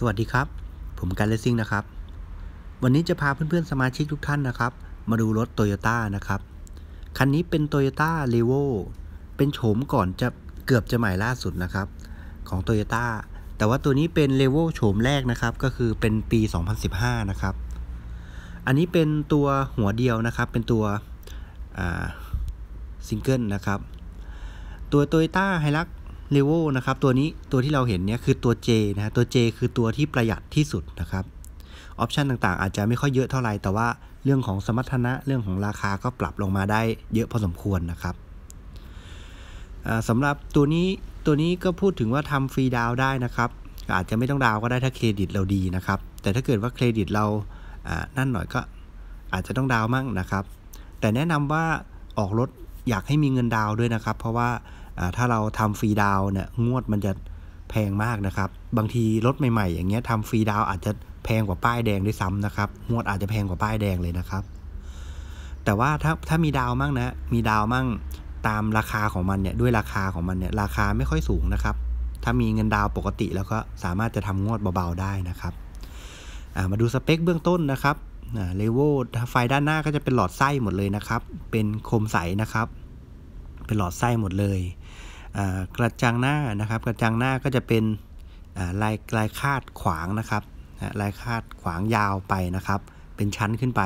สวัสดีครับ ผมการเลสซิ่งนะครับ วันนี้จะพาเพื่อนๆสมาชิกทุกท่านนะครับ มาดูรถโตโยต้านะครับ คันนี้เป็น t o y ยต้า r e v o เป็นโฉมก่อนจะเกือบจะใหม่ล่าสุดนะครับ ของ t o y ยต้าแต่ว่าตัวนี้เป็น r e v o โฉมแรกนะครับ ก็คือเป็นปี 2015 นะครับ อันนี้เป็นตัวหัวเดียวนะครับ เป็นตัวซิงเกิลนะครับ ตัว t o y ต้าไฮรัก เลเวลนะครับตัวนี้ตัวที่เราเห็นเนี่ยคือตัว J นะฮะตัว J คือตัวที่ประหยัดที่สุดนะครับออปชันต่างๆ อาจจะไม่ค่อยเยอะเท่าไหร่แต่ว่าเรื่องของสมรรถนะเรื่องของราคาก็ปรับลงมาได้เยอะพอสมควรนะครับสำหรับตัวนี้ตัวนี้ก็พูดถึงว่าทำฟรีดาวได้นะครับอาจจะไม่ต้องดาวก็ได้ถ้าเครดิตเราดีนะครับ แต่ถ้าเกิดว่าเครดิตเรานั่นหน่อยก็อาจจะต้องดาวมั่งนะครับ แต่แนะนำว่าออกรถอยากให้มีเงินดาวด้วยนะครับ เพราะว่า ถ้าเราทำฟรีดาวเนี่ยงวดมันจะแพงมากนะครับ บางทีรถใหม่ๆ อย่างเงี้ยทำฟรีดาวอาจจะแพงกว่าป้ายแดงด้วยซ้ำนะครับงวดอาจจะแพงกว่าป้ายแดงเลยนะครับ แต่ว่าถ้าถ้ามีดาวมั่งนะ มีดาวมั่งตามราคาของมันเนี่ยด้วยราคาของมันเนี่ยราคาไม่ค่อยสูงนะครับ ถ้ามีเงินดาวปกติแล้วก็สามารถจะทำงวดเบาๆได้นะครับมาดูสเปคเบื้องต้นนะครับเลเวลไฟด้านหน้าก็จะเป็นหลอดไส้หมดเลยนะครับ เป็นโคมใสนะครับ เป็นหลอดไส้หมดเลย กระจังหน้านะครับ กระจังหน้าก็จะเป็นลายลายคาดขวางนะครับลายคาดขวางยาวไปนะครับ เป็นชั้นขึ้นไป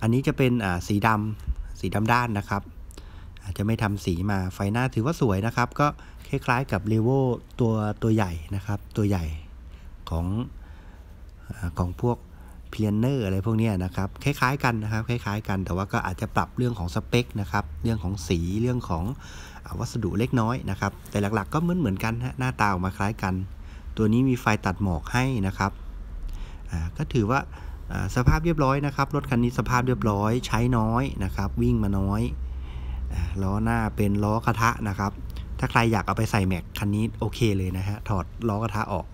อันนี้จะเป็นสีดำสีดำด้านนะครับ อาจจะไม่ทำสีมาไฟหน้าถือว่าสวยนะครับ ก็คล้ายๆกับเลโวตัวตัวใหญ่นะครับ ตัวใหญ่ของของพวก เพียเนอร์อะไรพวกนี้นะครับ คล้ายๆกันนะครับ คล้าย ๆ กัน แต่ว่าก็อาจจะปรับเรื่องของสเปคนะครับ เรื่องของสี เรื่องของวัสดุเล็กน้อยนะครับ แต่หลักๆ ก็เหมือนเหมือนกันฮะหน้าตาออกมาคล้ายกัน ตัวนี้มีไฟตัดหมอกให้นะครับ ก็ถือว่าสภาพเรียบร้อยนะครับ รถคันนี้สภาพเรียบร้อย ใช้น้อยนะครับ วิ่งมาน้อย ล้อหน้าเป็นล้อกระทะนะครับ ถ้าใครอยากเอาไปใส่แม็กคันนี้โอเคเลยนะฮะ ถอดล้อกระทะออก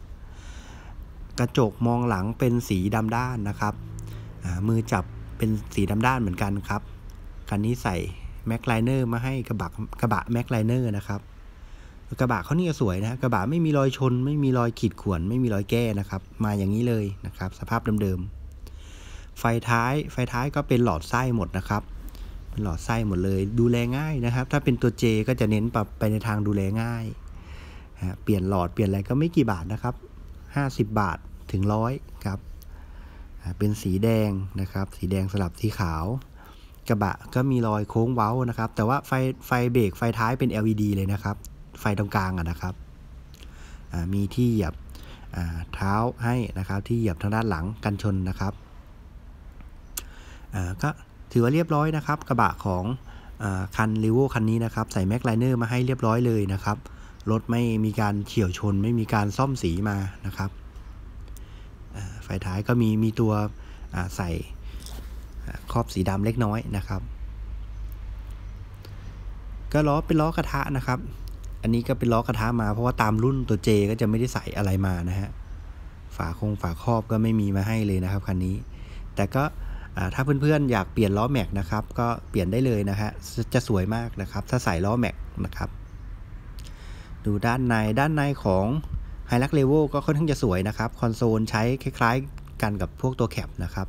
กระจกมองหลังเป็นสีดำด้านนะครับ มือจับเป็นสีดำด้านเหมือนกันครับ คันนี้ใส่แม็กไลเนอร์มาให้กระบะกระบะแม็กไลเนอร์นะครับ กระบะเขานี่ก็สวยนะกระบะไม่มีรอยชน ไม่มีรอยขีดข่วน ไม่มีรอยแก้นะครับ มาอย่างนี้เลยนะครับ สภาพเดิมๆ ไฟท้ายไฟท้ายก็เป็นหลอดไส้หมดนะครับเป็นหลอดไส้หมดเลย ดูแลง่ายนะครับ ถ้าเป็นตัว J ก็จะเน้นปรับไปในทางดูแลง่าย เปลี่ยนหลอดเปลี่ยนอะไรก็ไม่กี่บาทนะครับ 50 บาทถึงร้อยครับ เป็นสีแดงนะครับ สีแดงสลับสีขาว กระบะก็มีรอยโค้งเว้านะครับ แต่ว่าไฟไฟเบรกไฟท้ายเป็น LED เลยนะครับ ไฟตรงกลางอะนะครับ มีที่เหยียบเท้าให้นะครับ ที่เหยียบทางด้านหลังกันชนนะครับก็ถือว่าเรียบร้อยนะครับ กระบะของอคันรีโวคันนี้นะครับ ใส่แม็กไลเนอร์มาให้เรียบร้อยเลยนะครับ รถไม่มีการเฉี่ยวชน ไม่มีการซ่อมสีมานะครับไฟท้ายก็มีมีตัวใส่ครอบสีดำเล็กน้อยนะครับ ก็ล้อเป็นล้อกระทะนะครับ อันนี้ก็เป็นล้อกระทะมาเพราะว่าตามรุ่นตัวเจก็จะไม่ได้ใส่อะไรมานะฮะฝาคงฝาครอบก็ไม่มีมาให้เลยนะครับคันนี้ แต่ก็ถ้าเพื่อนๆอยากเปลี่ยนล้อแม็กนะครับ ก็เปลี่ยนได้เลยนะฮะจะสวยมากนะครับ ถ้าใส่ล้อแม็กนะครับ ดูด้านในด้านในของไฮลักเลเวลก็ค่อนข้างจะสวยนะครับ คอนโซลใช้คล้ายๆกันกับพวกตัวแคปนะครับ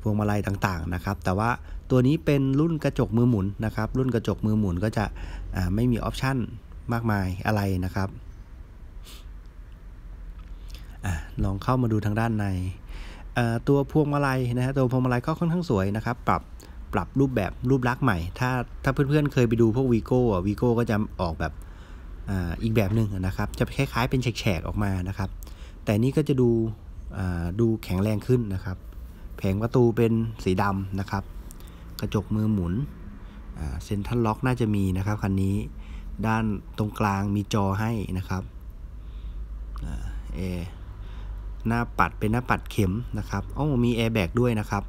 พวงมาลัยต่างๆนะครับ แต่ว่าตัวนี้เป็นรุ่นกระจกมือหมุนนะครับ รุ่นกระจกมือหมุนก็จะไม่มีออปชั่นมากมายอะไรนะครับอลองเข้ามาดูทางด้านในตัวพวงมาลัยนะฮะตัวพวงมาลัยก็ค่อนข้างสวยนะครับ ปรับปรับรูปแบบรูปลักษณ์ใหม่ ถ้าถ้าเพื่อนๆเคยไปดูพวกวีโก้วีโก้ก็จะออกแบบ อีกแบบหนึ่งนะครับ จะคล้ายๆเป็นแฉกๆออกมานะครับ แต่นี้ก็จะดูดูแข็งแรงขึ้นนะครับ แผงประตูเป็นสีดำนะครับ กระจกมือหมุนเซ็นทรัลล็อกน่าจะมีนะครับคันนี้ด้านตรงกลางมีจอให้นะครับเอหน้าปัดเป็นหน้าปัดเข็มนะครับอ๋อมีแอร์แบกด้วยนะครับ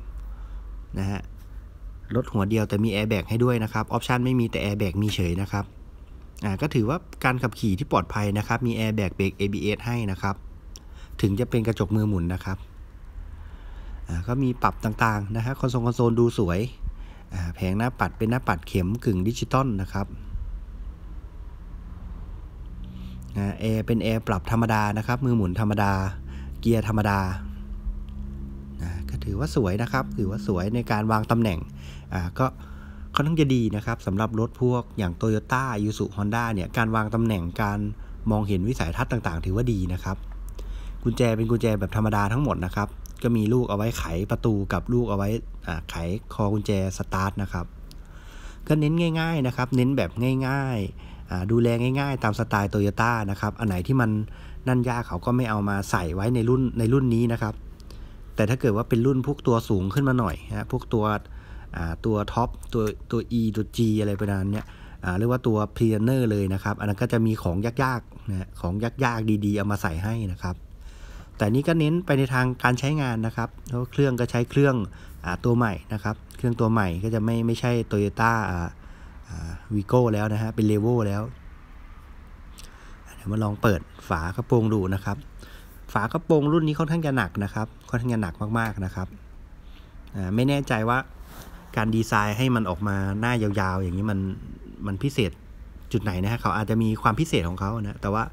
นะฮะรถหัวเดียวแต่มีแอร์แบกให้ด้วยนะครับออปชันไม่มีแต่แอร์แบกมีเฉยนะครับ อ่าก็ถือว่าการขับขี่ที่ปลอดภัยนะครับ มีแอร์แบกเบรก ABS ให้นะครับ ถึงจะเป็นกระจกมือหมุนนะครับก็มีปรับต่างๆนะฮะคอนโซลคอนโซลดูสวยแผงหน้าปัดเป็นหน้าปัดเข็มกึ่งดิจิตอลนะครับแอร์เป็นแอร์ปรับธรรมดานะครับ มือหมุนธรรมดา เกียร์ธรรมดาก็ถือว่าสวยนะครับ ถือว่าสวยในการวางตำแหน่งก็ ค่อนข้างจะดีนะครับสำหรับรถพวกอย่าง t o y ยต้ายูสุฮอนด้าเนี่ยการวางตำแหน่งการมองเห็นวิสัยทัศน์ต่างๆ ถือว่าดีนะครับกุญแจเป็นกุญแจแบบธรรมดาทั้งหมดนะครับก็มีลูกเอาไว้ไขประตูกับลูกเอาไว้ไขคอกุญแจสตาร์ทนะครับก็เน้นง่าย ๆนะครับ เน้นแบบง่ายๆดูแลง่าย ๆ ตามสไตล์โตโยต้านะครับอันไหนที่มันนั่นยากเขาก็ไม่เอามาใส่ไว้ในรุ่นในรุ่นนี้นะครับ แต่ถ้าเกิดว่าเป็นรุ่นพวกตัวสูงขึ้นมาหน่อยนะพวกตัว ตัวท็อปตัวตัว E ตัว G อะไรประมาณนี้เรียกว่าตัวพรีเนอร์เลยนะครับ อันนั้นก็จะมีของยากๆนะของยากๆดีๆ เอามาใส่ให้นะครับ แต่นี้ก็เน้นไปในทางการใช้งานนะครับเพราะเครื่องก็ใช้เครื่องอตัวใหม่นะครับ เครื่องตัวใหม่ก็จะไม่ไม่ใช่ t o y ยต้าวีโก้แล้วนะฮะเป็นเลเวลแล้วเดี๋ยวมาลองเปิดฝากระโปรงดูนะครับ ฝากระโปรงรุ่นนี้ค่อนข้างจะหนักนะครับค่อนข้างจะหนักมากๆนะครับไม่แน่ใจว่า การดีไซน์ให้มันออกมาหน้ายาวๆ อย่างนี้มันมันพิเศษจุดไหนนะฮะเขาอาจจะมีความพิเศษของเขานะแต่ว่า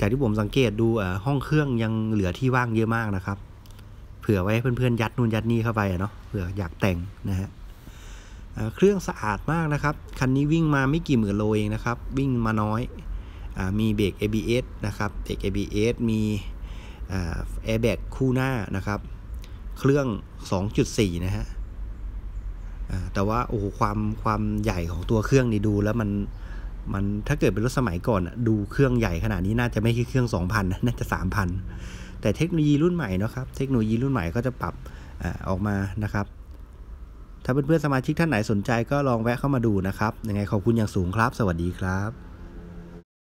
จากที่ผมสังเกตดูห้องเครื่องยังเหลือที่ว่างเยอะมากนะครับ เผื่อไว้เพื่อนๆยัดนู่นยัดนี่เข้าไปเนาะเผื่ออยากแต่งนะฮะเครื่องสะอาดมากนะครับ คันนี้วิ่งมาไม่กี่หมื่นโลเองนะครับ วิ่งมาน้อยอมีเบรก ABS นะครับเบรก ABS มีแอร์แบ็กคู่หน้านะครับ เครื่อง 2.4 นะฮะ แต่ว่าโอ้โหความความใหญ่ของตัวเครื่องนี่ดูแล้วมันมันถ้าเกิดเป็นรถสมัยก่อนดูเครื่องใหญ่ขนาดนี้น่าจะไม่ใช่เครื่อง 2,000 น่าจะ 3,000 แต่เทคโนโลยีรุ่นใหม่นะครับเทคโนโลยีรุ่นใหม่ก็จะปรับอออกมานะครับ ถ้าเพื่อนๆสมาชิกท่านไหนสนใจก็ลองแวะเข้ามาดูนะครับยังไงขอบคุณอย่างสูงครับ สวัสดีครับ